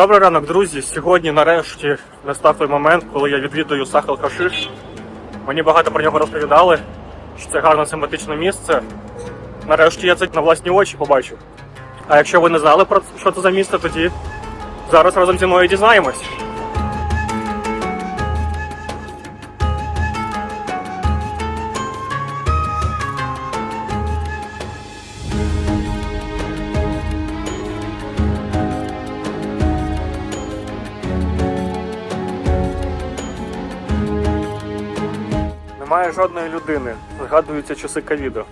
Добрий ранок, друзі. Сьогодні нарешті настав той момент, коли я відвідую Сахал Кашиш. Мені багато про нього розповідали, що це гарне симпатичне місце. Нарешті я це на власні очі побачив. А якщо ви не знали про що це за місце, тоді зараз разом зі мною дізнаємось. Немає жодної людини. Згадуються часи ковіду.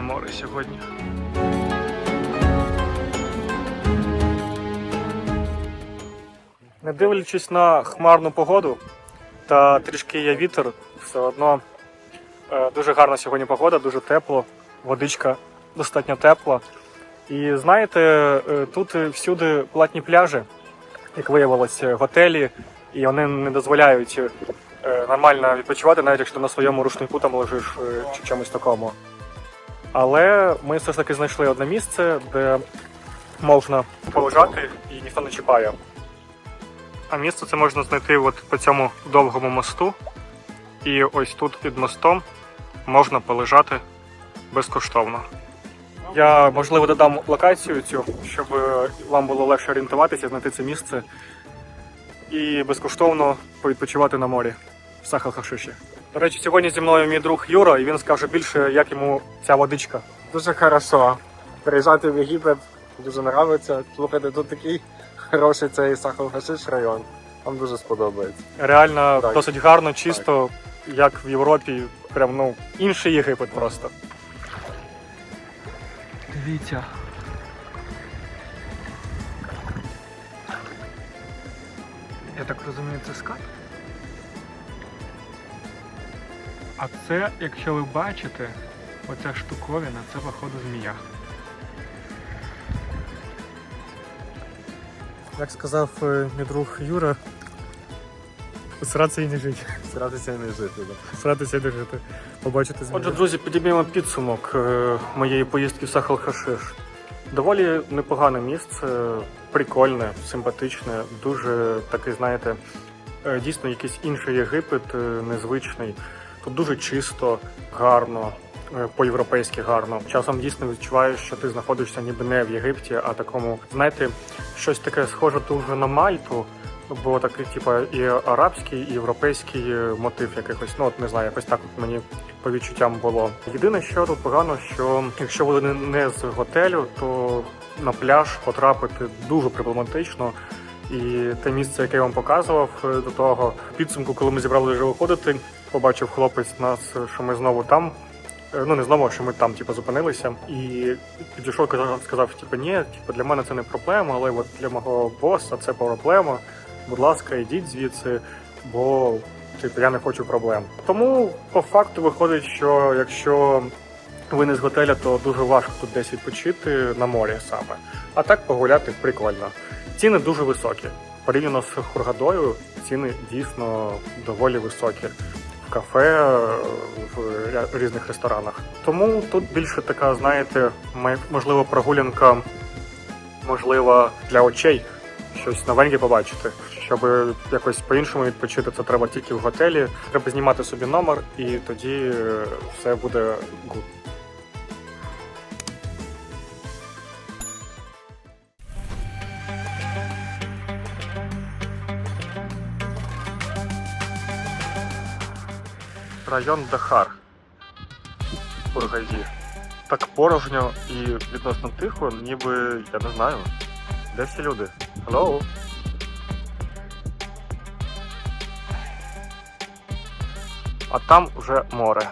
Дуже море сьогодні. Не дивлячись на хмарну погоду та трішки є вітер, все одно е, дуже гарна сьогодні погода, дуже тепло, водичка достатньо тепла. І знаєте, е, тут всюди платні пляжі, як виявилось, готелі, і вони не дозволяють е, нормально відпочивати, навіть якщо на своєму рушнику там лежиш чи чомусь такому. Але ми все ж таки знайшли одне місце, де можна полежати і ніхто не чіпає. А місце це можна знайти от по цьому довгому мосту. І ось тут під мостом можна полежати безкоштовно. Я можливо додам локацію цю, щоб е, вам було легше орієнтуватися, знайти це місце і безкоштовно повідпочивати на морі в Сахал-Хашиші. До речі, сьогодні зі мною мій друг Юра, і він скаже більше, як йому ця водичка. Дуже хорошо. Приїжджати в Єгипет дуже подобається. Слухайте, тут такий хороший цей Сахал-Хашиш район. Вам дуже сподобається. Реально Так. досить гарно, чисто, як в Європі, прям ну інший Єгипет просто. Дивіться. Я так розумію, це скат? А це, якщо ви бачите, оця штуковина, це походу змія. Як сказав е, мій друг Юра, сратися і не жити. Старатися не жити. Да. Сратися і не жити. Побачити змію. Отже, друзі, підіб'ємо підсумок е, моєї поїздки в Сахал-Хашиш. Доволі непогане місце, прикольне, симпатичне, дуже такий, знаєте, е, дійсно якийсь інший Єгипет, незвичний. Тут дуже чисто, гарно, е, по-європейськи гарно. Часом дійсно відчуваєш, що ти знаходишся ніби не в Єгипті, а такому, знаєте, щось таке схоже дуже на Мальту. Бо такий, типа, і арабський, і європейський е, мотив якихось. Ну от не знаю, якось так от мені по відчуттям було. Єдине, що тут погано, що якщо ви не- не з готелю, то на пляж потрапити дуже проблематично. І те місце, яке я вам показував е, до того підсумку, коли ми зібрали вже виходити, побачив хлопець нас, що ми знову там. Е, Ну не знову, що ми там типу, зупинилися. І підійшов, казав, сказав, типу, ні, типу, для мене це не проблема, але от для мого боса це проблема. Будь ласка, йдіть звідси, бо типу, я не хочу проблем. Тому по факту виходить, що якщо ви не з готеля, то дуже важко тут десь відпочити на морі саме. А так погуляти прикольно. Ціни дуже високі. Порівняно з Хургадою, ціни дійсно доволі високі. В кафе, в ря- різних ресторанах. Тому тут більше така, знаєте, можливо, прогулянка, можливо, для очей щось новеньке побачити. Щоб якось по-іншому відпочити, це треба тільки в готелі. Треба знімати собі номер, і тоді е, все буде гуд. Район Дахар. в. Так порожньо і відносно тихо, ніби я не знаю. Де всі люди? Hello? А там вже море.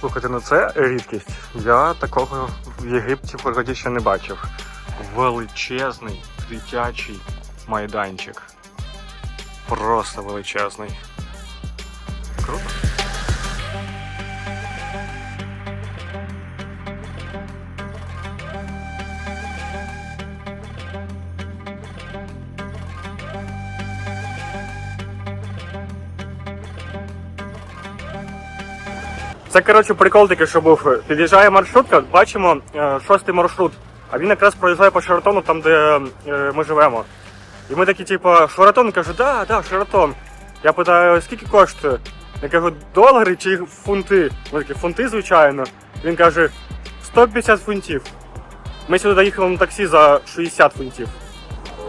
Слухайте, ну це рідкість. Я такого в Єгипті в Фаргаді ще не бачив. Величезний дитячий майданчик. Просто величезний. Круто. Це коротше прикол такий, що був. Під'їжджає маршрутка, бачимо е, шостий маршрут. А він якраз проїжджає по Шератону, там, де е, ми живемо. І ми такі, типу, Шератон, кажу, да, да, Шератон. Я питаю, скільки коштує? Я кажу, долари чи фунти? Ми такі, фунти, звичайно. Він каже, 150 фунтів. Ми сюди доїхали на таксі за 60 фунтів.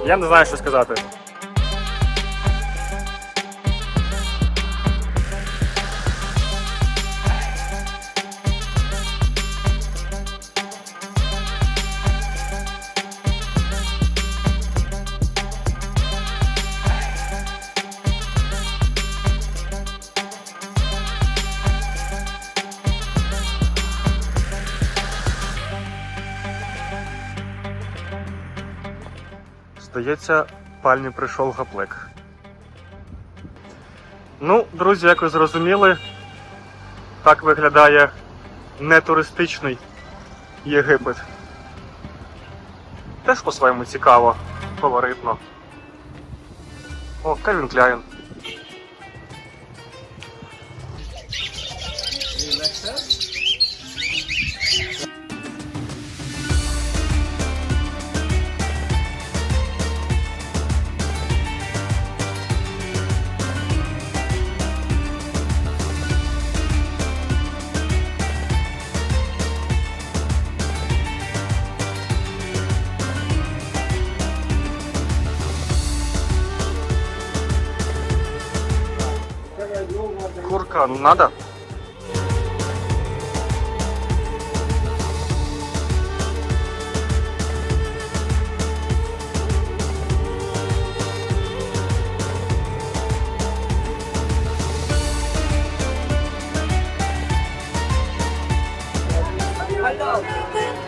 Я не знаю, що сказати. Здається, пальмі прийшов гаплик. Ну, друзі, як ви зрозуміли, так виглядає нетуристичний Єгипет. Теж по-своєму цікаво, колоритно. О, Кевін Кляйн. охрану надо?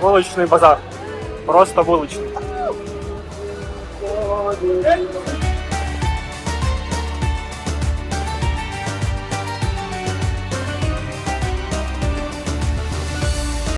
Булочный базар. Просто булочный.